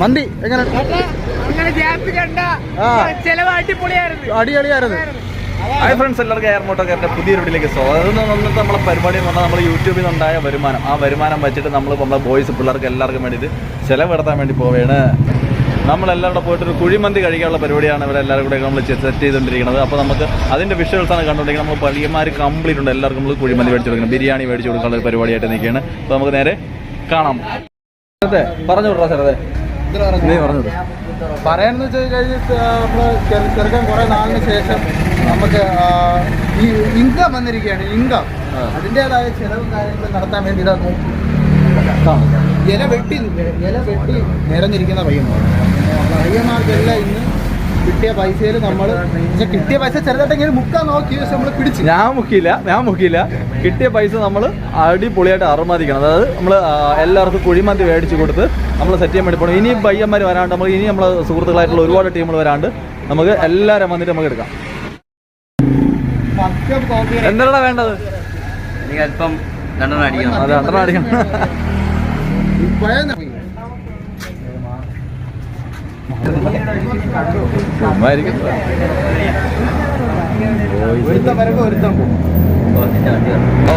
മന്തി എങ്ങനെ? അടിപൊളിയായിരുന്നു. അടിപൊളിയായിരുന്നു. ഹായ് ഫ്രണ്ട്സ് എല്ലാവർക്കും എയർ മോട്ടോക്കാരുടെ പുതിയൊരു വീട്ടിലേക്ക് സ്വാഗതം. വന്നിട്ട് നമ്മളെ പരിപാടി എന്ന് പറഞ്ഞാൽ നമ്മൾ യൂട്യൂബിൽ നിന്നുണ്ടായ വരുമാനം. ആ വരുമാനം വെച്ചിട്ട് നമ്മൾ നമ്മളെ ബോയ്സ് പിള്ളേർക്ക് എല്ലാവർക്കും വേണ്ടിയിട്ട് ചിലവെടുത്താൻ വേണ്ടി പോവുകയാണ്. നമ്മളെല്ലാവരും പോയിട്ട് ഒരു കുഴിമന്തി കഴിക്കാനുള്ള പരിപാടിയാണ് ഇവിടെ എല്ലാവരും കൂടെ നമ്മൾ സെറ്റ് ചെയ്തുകൊണ്ടിരിക്കുന്നത്. അപ്പോൾ നമുക്ക് അതിന്റെ വിഷ്വൽസാണ് കണ്ടുകൊണ്ടിരിക്കുന്നത്. നമ്മൾ പള്ളിയന്മാർ കംപ്ലീറ്റ് ഉണ്ട്. എല്ലാവർക്കും നമ്മൾ കുഴിമന്തി മേടിച്ചു കൊടുക്കണം. ബിരിയാണി മേടിച്ചു കൊടുക്കാനുള്ള ഒരു പരിപാടിയായിട്ട് നിൽക്കുകയാണ്. അപ്പോൾ നമുക്ക് നേരെ കാണാം. പറഞ്ഞു വിടാ സാർ അതെ നീ പറഞ്ഞത് പറയാന്ന് വെച്ച് കഴിഞ്ഞാൽ ചെറുക്കൻ കുറെ നാളിന് ശേഷം നമുക്ക് ഈ ഇൻകം വന്നിരിക്കുകയാണ്. ഇൻകം. അതിന്റെതായ ചെലവും കാര്യങ്ങളും നടത്താൻ വേണ്ടി ഇതാ നോക്കി. ഇല വെട്ടി ഇല വെട്ടി നിരന്നിരിക്കുന്ന പയ്യന്മാർ പയ്യന്മാർക്കെല്ലാം ഇന്ന് കിട്ടിയ പൈസയിൽ നമ്മൾ പക്ഷെ കിട്ടിയ പൈസ ചെറുതായിട്ടെങ്കിലും മുക്കാൻ നോക്കി പക്ഷെ നമ്മൾ പിടിച്ചു. ഞാൻ മുക്കിയില്ല ഞാൻ മുക്കിയില്ല. കിട്ടിയ പൈസ നമ്മൾ അടിപൊളിയായിട്ട് അറുമതിക്കണം അതായത് നമ്മൾ എല്ലാവർക്കും കുഴിമന്തി മേടിച്ചു കൊടുത്ത് നമ്മൾ സെറ്റ് ചെയ്യാൻ വേണ്ടി പോകണം ഇനിയും പയ്യന്മാർ വരാണ്ട് നമ്മൾ ഇനി നമ്മൾ സുഹൃത്തുക്കളായിട്ടുള്ള ഒരുപാട് ടീമുകൾ വരാണ്ട് നമുക്ക് എല്ലാവരും വന്നിട്ട് നമുക്ക് എടുക്കാം. എന്താണ് വേണ്ടത്? എനിക്ക് അല്പം രണ്ടെണ്ണം അടിക്കണം. അത് രണ്ടെണ്ണം അടിക്കണം. ചുമ്മായിരിക്കും.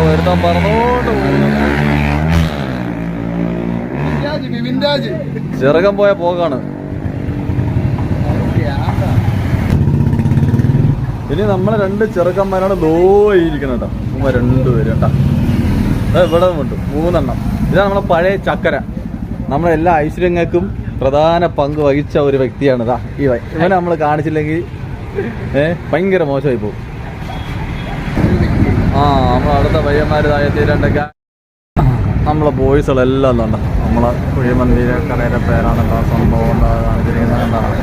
ഒരുത്തം പറഞ്ഞോണ്ട് ചെറുക്കം പോയ പോകാണ് ഇനി നമ്മളെ രണ്ട് ചെറുക്കന്മാരാണ് ലോയിരിക്കണം കേട്ടോ ഉമ്മ രണ്ടുപേരും. കേട്ടോ ഇവിടെ ഉണ്ട് മൂന്നെണ്ണം. ഇതാണ് നമ്മളെ പഴയ ചക്കര. നമ്മളെ എല്ലാ ഐശ്വര്യങ്ങൾക്കും പ്രധാന പങ്ക് വഹിച്ച ഒരു വ്യക്തിയാണ് ഇതാ ഈ ഇവനെ നമ്മൾ കാണിച്ചില്ലെങ്കിൽ ഏഹ് ഭയങ്കര മോശമായി പോകും. ആ നമ്മൾ അടുത്ത പയ്യന്മാർ എത്തിയിട്ടുണ്ടൊക്കെ നമ്മളെ ബോയ്സുകളെല്ലാം എന്താണ് നമ്മളെ കുഴിമന്തിയിലെ കടയുടെ പേരാണ് എന്താ സംഭവം എന്താ കാണിച്ചിരിക്കുന്നത്. എന്താണ്?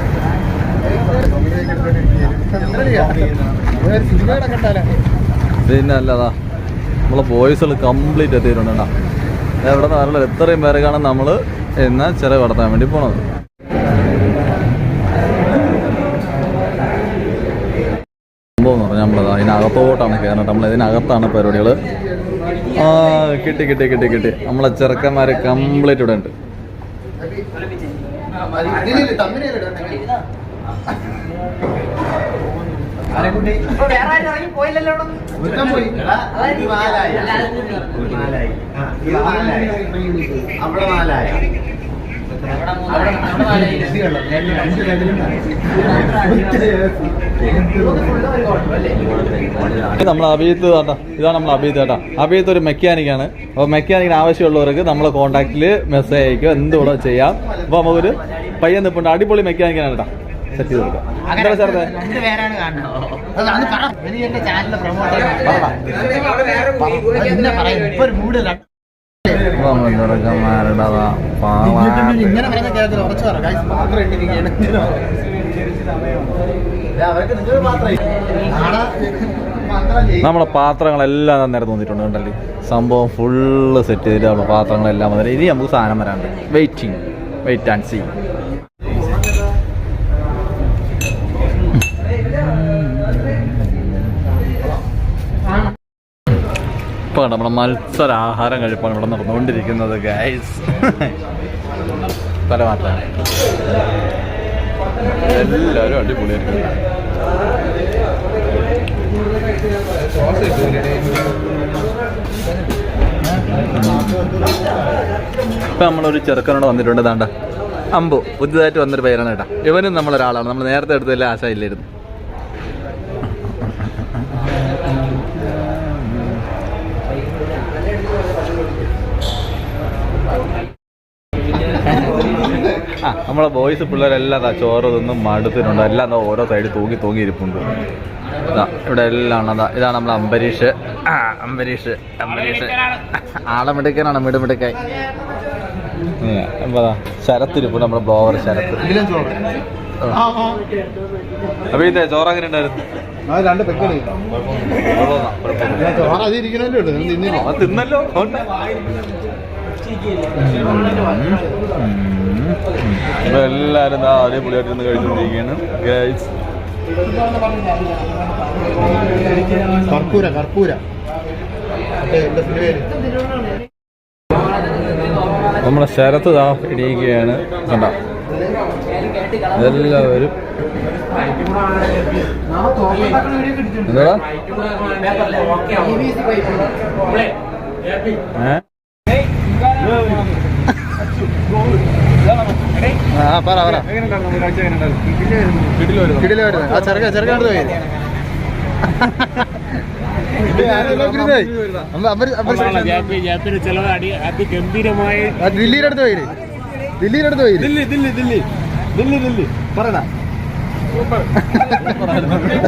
പിന്നെ അല്ലതാ നമ്മളെ വോയിസുകൾ കംപ്ലീറ്റ് എത്തിയിട്ടുണ്ട് കേട്ടോ എവിടെ നിന്ന് അറിയില്ല എത്രയും പേരൊക്കെയാണ് നമ്മൾ ഇന്ന് ചെറിയ കടത്താൻ വേണ്ടി പോണത്. സംഭവം എന്ന് പറഞ്ഞാൽ നമ്മളത് അതിനകത്തോട്ടാണ് കയറുന്നത് നമ്മൾ ഇതിനകത്താണ് പരിപാടികൾ കിട്ടി കിട്ടി കിട്ടി കിട്ടി. നമ്മളെ ചെറുക്കന്മാർ കംപ്ലീറ്റ് ഇവിടെ ഉണ്ട്. അവിടെ? നമ്മൾ അഭിജിത്ത് കേട്ടോ ഇതാണ് നമ്മൾ അഭിജിത്ത് കേട്ടോ അഭിജിത്ത് ഒരു മെക്കാനിക്കാണ് അപ്പോൾ മെക്കാനിക്കിന് ആവശ്യമുള്ളവർക്ക് നമ്മളെ കോൺടാക്റ്റിൽ മെസ്സേജ് അയക്കും എന്തുകൂടെ ചെയ്യാം. അപ്പോൾ നമുക്കൊരു പയ്യൻ നിൽപ്പുണ്ട് അടിപൊളി മെക്കാനിക്കാണ് കേട്ടോ സെറ്റ് ചെയ്ത് കൊടുക്കാം. ഇങ്ങനെ പറയുന്ന കേരളത്തിൽ ഉറച്ചു പറ ഇട്ടിരിക്കുകയാണ്. അവർക്ക് നിങ്ങൾ നമ്മളെ പാത്രങ്ങളെല്ലാം നിരന്ന് തോന്നിയിട്ടുണ്ട് കണ്ടല്ലേ? സംഭവം ഫുള്ള് സെറ്റ് ചെയ്തിട്ട് നമ്മളെ പാത്രങ്ങളെല്ലാം വന്നിട്ട് ഇനി നമുക്ക് സാധനം വരാണ്ട് വെയിറ്റിംഗ് വെയിറ്റ് ആൻഡ് സീ ഇപ്പൊ നമ്മുടെ മത്സരാഹാരം കഴിപ്പാണ് ഇവിടെ നടന്നുകൊണ്ടിരിക്കുന്നത് ഗൈസ് പല മാറ്റാണ് എല്ലാവരും അടിപൊളിയായിരിക്കും. ഇപ്പം നമ്മളൊരു ചെറുക്കനോട് വന്നിട്ടുണ്ട് താണ്ട അമ്പു പുതിയതായിട്ട് വന്നൊരു പേരാണ് കേട്ടാ. ഇവനും നമ്മളൊരാളാണ്. നമ്മൾ നേരത്തെ എടുത്തതിൽ ആശ നമ്മളെ ബോയ്സ് പിള്ളേരെല്ലാം ചോറ് തിന്നും മടുത്തിട്ടുണ്ട്. എല്ലാം എന്താ ഓരോ സൈഡിൽ തൂങ്ങി തൂങ്ങി ഇരിപ്പുണ്ട്. ഇതാ ഇവിടെ എല്ലാം അതാ ഇതാണ് നമ്മളെ അംബരീഷ്. അംബരീഷ് അംബരീഷ്. ആളെ മിടുക്കനാണ് മിടുമിടുക്കായി എന്താ ശരത്തിരിപ്പുണ്ട് നമ്മുടെ ബ്ലോവർ ശരത്ത്. അപ്പൊ ഇതേ ചോറ് അങ്ങനെ ഉണ്ടായിരുന്നു? രണ്ട്. ചോറ് തിന്നില്ല. എല്ലാവരും. ഇപ്പൊ എല്ലാരും ദാ അടിപൊളിയായിട്ട് ഇരുന്ന് കഴിച്ചുകൊണ്ടിരിക്കുകയാണ് ഗൈസ് കർപ്പൂര കർപ്പൂര. നമ്മുടെ ശരത്ത് ദാ ഇടിയിക്കുകയാണ് കണ്ട? എല്ലാവരും എന്താ ഏ? ആ പറ പറ. കിടിൽ വരുന്നത് ആ ചെറുക്ക ചെറുക്കാണ്ട് പോയി. ദില്ലിയുടെ അടുത്ത് പോയി. ദില്ലിയുടെ അടുത്ത് പോയി. ദില്ലി ദില്ലി ദില്ലി. ദില്ലി ദില്ലി. പറയണ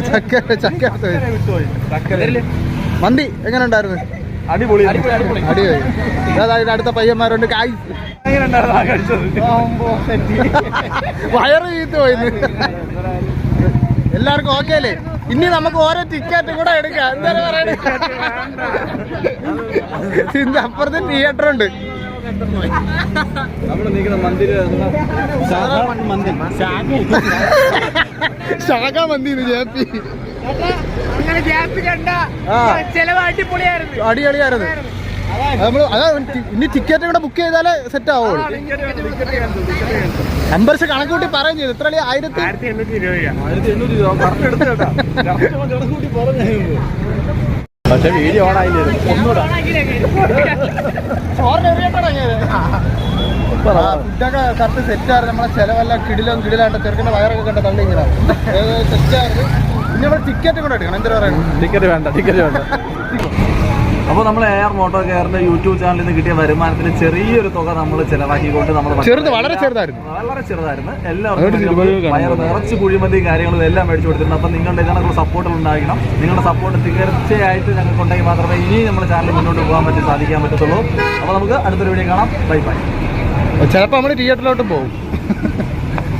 ചക്ക ചക്ക മന്തി എങ്ങനെ ഉണ്ടായിരുന്നു? അടിപൊളി. അടിപൊളി അതായത് അടുത്ത പയ്യന്മാരുണ്ട്. കായ് വയറ് ചീത്ത് പോയി എല്ലാവർക്കും ഓക്കെ അല്ലേ? ഇനി നമുക്ക് ഓരോ ടിക്കറ്റ് കൂടെ എടുക്കാം. എന്തായാലും പറയണേ. അപ്പുറത്ത് തിയേറ്റർ ഉണ്ട്. ശാഖ മന്തി ജാപ്പി അങ്ങനെ അടിപൊളിയായിരുന്നു. അതാ ഇനി ടിക്കറ്റ് കൂടെ ബുക്ക് ചെയ്താലേ സെറ്റ് ആവുള്ളൂ. നമ്പേഴ്സ് കണക്കൂട്ടി പറയും ചെയ്തു. എത്ര ആയിരത്തി പക്ഷെ വീഡിയോ ഓൺ ഫുഡൊക്കെ കറക്റ്റ് സെറ്റായിരുന്നു നമ്മളെ ചെലവല്ല കിടിലും കിടിലായിട്ട് ചെറുക്കിന്റെ വയറൊക്കെ കണ്ട തള്ളി ഇങ്ങനെ സെറ്റായിരുന്നു നമ്മൾ ടിക്കറ്റ് കൂടെ എടുക്കണം. ടിക്കറ്റ് വേണ്ട ടിക്കറ്റ് വേണ്ട. അപ്പോൾ നമ്മൾ എയർ മോട്ടോർ കെയറിന്റെ യൂട്യൂബ് ചാനലിൽ നിന്ന് കിട്ടിയ വരുമാനത്തിന് ചെറിയൊരു തുക നമ്മൾ ചിലവാക്കിക്കൊണ്ട് നമ്മൾ ചെറുത് വളരെ ചെറുതായിരുന്നു. വളരെ ചെറുതായിരുന്നു. എല്ലാവർക്കും. നിറച്ച് കുഴിമതി കാര്യങ്ങളും എല്ലാം മേടിച്ചു കൊടുത്തിട്ടുണ്ട്. അപ്പം നിങ്ങളുടെ ഇതിനൊക്കെ സപ്പോർട്ട് ഉണ്ടായിരിക്കണം നിങ്ങളുടെ സപ്പോർട്ട് തീർച്ചയായിട്ട് ഞങ്ങൾക്ക് ഉണ്ടെങ്കിൽ മാത്രമേ ഇനി നമ്മുടെ ചാനൽ മുന്നോട്ട് പോകാൻ പറ്റി സാധിക്കാൻ പറ്റത്തുള്ളൂ. അപ്പോൾ നമുക്ക് അടുത്തൊരു വീഡിയോ കാണാം. ബൈ ബൈ ചിലപ്പോൾ നമ്മൾ തിയേറ്ററിലോട്ട് പോകും